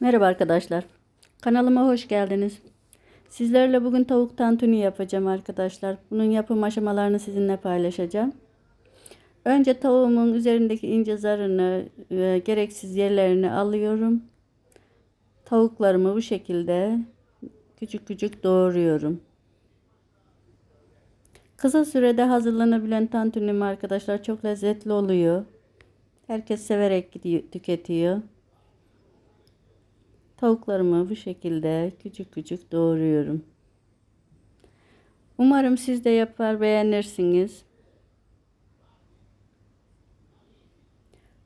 Merhaba arkadaşlar. Kanalıma hoş geldiniz. Sizlerle bugün tavuk tantuni yapacağım arkadaşlar. Bunun yapım aşamalarını sizinle paylaşacağım. Önce tavuğumun üzerindeki ince zarını ve gereksiz yerlerini alıyorum. Tavuklarımı bu şekilde küçük küçük doğruyorum. Kısa sürede hazırlanabilen tantunim arkadaşlar çok lezzetli oluyor. Herkes severek tüketiyor. Tavuklarımı bu şekilde küçük küçük doğruyorum. Umarım siz de yapar beğenirsiniz.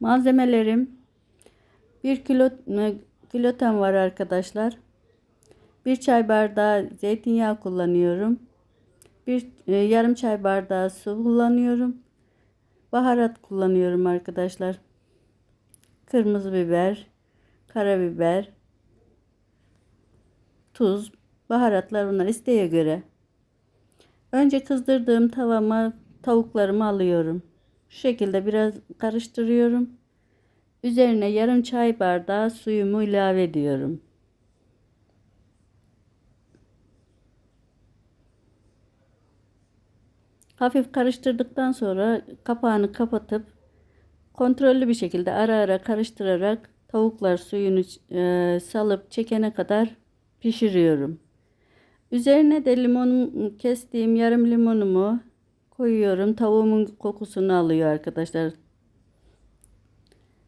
Malzemelerim 1 kilo gluten var arkadaşlar. 1 çay bardağı zeytinyağı kullanıyorum. Bir e, yarım çay bardağı su kullanıyorum. Baharat kullanıyorum arkadaşlar. Kırmızı biber, karabiber, tuz, baharatlar bunlar isteğe göre. Önce kızdırdığım tavama tavuklarımı alıyorum. Şu şekilde biraz karıştırıyorum. Üzerine yarım çay bardağı suyumu ilave ediyorum. Hafif karıştırdıktan sonra kapağını kapatıp kontrollü bir şekilde ara ara karıştırarak tavuklar suyunu e, salıp çekene kadar pişiriyorum. Üzerine de limon kestiğim yarım limonumu koyuyorum. Tavuğumun kokusunu alıyor arkadaşlar.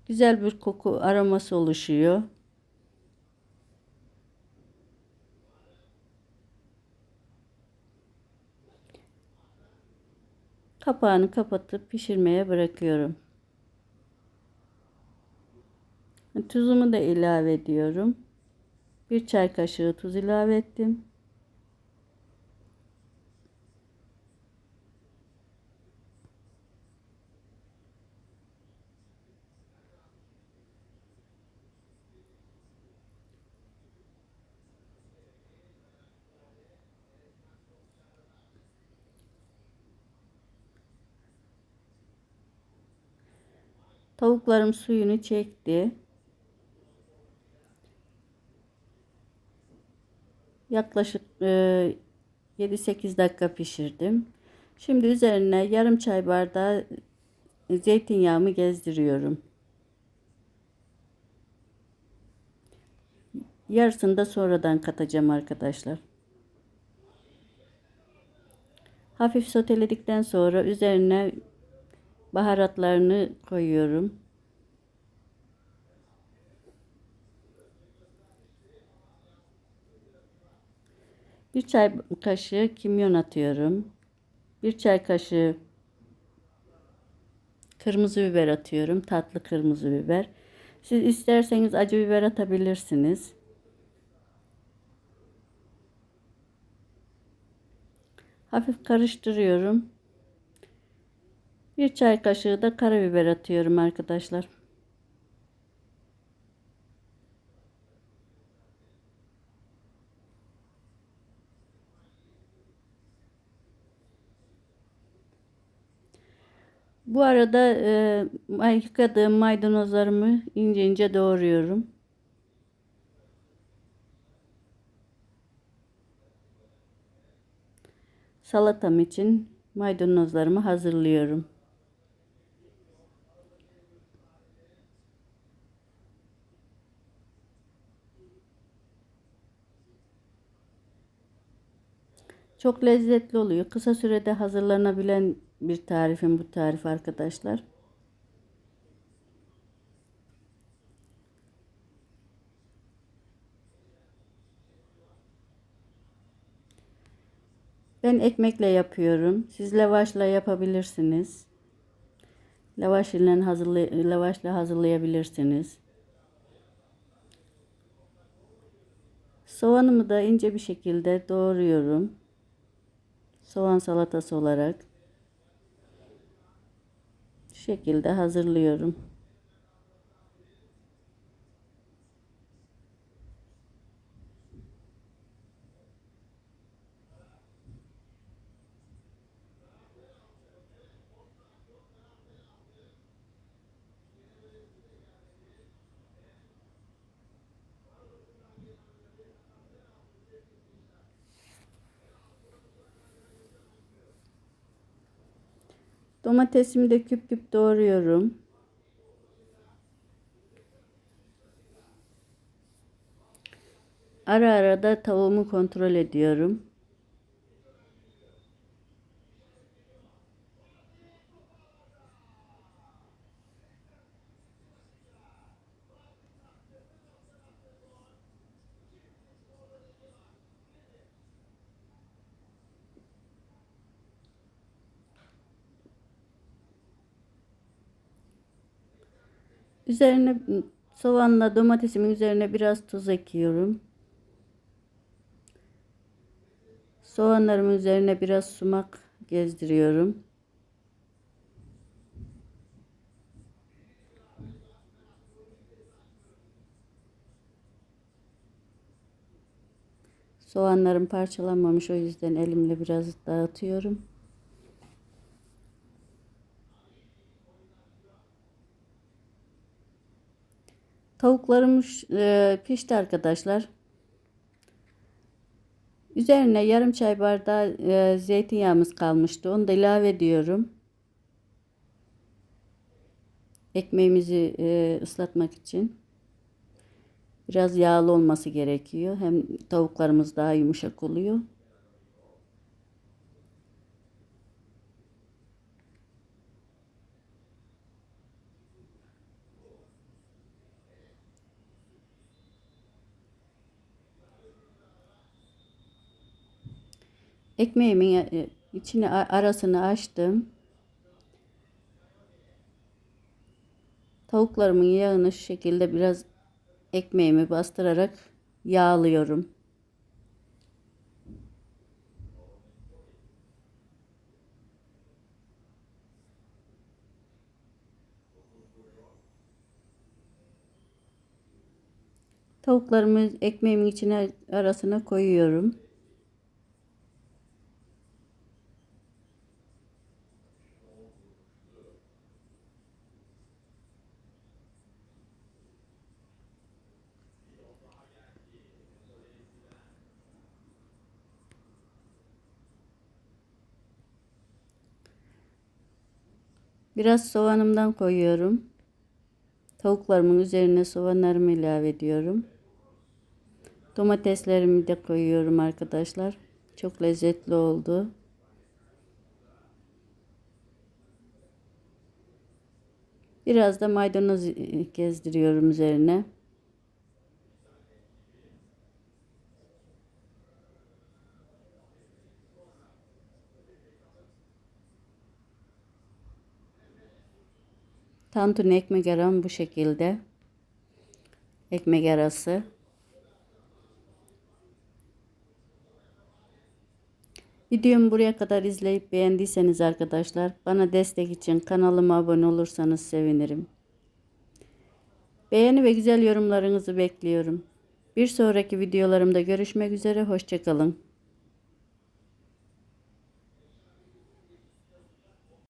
Güzel bir koku aroması oluşuyor. Kapağını kapatıp pişirmeye bırakıyorum. Tuzumu da ilave ediyorum. Bir çay kaşığı tuz ilave ettim. Tavuklarım suyunu çekti. Yaklaşık e, 7-8 dakika pişirdim. Şimdi üzerine yarım çay bardağı zeytinyağımı gezdiriyorum. Yarısını da sonradan katacağım arkadaşlar. Hafif soteledikten sonra üzerine baharatlarını koyuyorum. Bir çay kaşığı kimyon atıyorum. Bir çay kaşığı kırmızı biber atıyorum. Tatlı kırmızı biber. Siz isterseniz acı biber atabilirsiniz. Hafif karıştırıyorum. Bir çay kaşığı da karabiber atıyorum arkadaşlar. Bu arada e, yıkadığım maydanozlarımı ince ince doğruyorum. Salatam için maydanozlarımı hazırlıyorum. Çok lezzetli oluyor. Kısa sürede hazırlanabilen bir tarifim bu tarif arkadaşlar. Ben ekmekle yapıyorum. Siz lavaşla yapabilirsiniz. Lavaş ile hazırlay lavaşla hazırlayabilirsiniz. Soğanımı da ince bir şekilde doğruyorum. Soğan salatası olarak şekilde hazırlıyorum. Domatesimi de küp küp doğruyorum. Ara ara da tavuğumu kontrol ediyorum. Üzerine soğanla domatesimin üzerine biraz tuz ekiyorum. Soğanlarımın üzerine biraz sumak gezdiriyorum. Soğanlarım parçalanmamış o yüzden elimle biraz dağıtıyorum. Tavuklarım e, pişti arkadaşlar. Üzerine yarım çay bardağı e, zeytinyağımız kalmıştı. Onu da ilave ediyorum. Ekmeğimizi e, ıslatmak için. Biraz yağlı olması gerekiyor. Hem tavuklarımız daha yumuşak oluyor. Ekmeğimin e, içine arasını açtım. Tavuklarımın yağını şu şekilde biraz ekmeğimi bastırarak yağlıyorum. Tavuklarımı ekmeğimin içine arasına koyuyorum. Biraz soğanımdan koyuyorum. Tavuklarımın üzerine soğanlarımı ilave ediyorum. Domateslerimi de koyuyorum arkadaşlar. Çok lezzetli oldu. Biraz da maydanoz gezdiriyorum üzerine. Tantuni ekmek aram bu şekilde. Ekmek arası. Videomu buraya kadar izleyip beğendiyseniz arkadaşlar bana destek için kanalıma abone olursanız sevinirim. Beğeni ve güzel yorumlarınızı bekliyorum. Bir sonraki videolarımda görüşmek üzere. Hoşçakalın.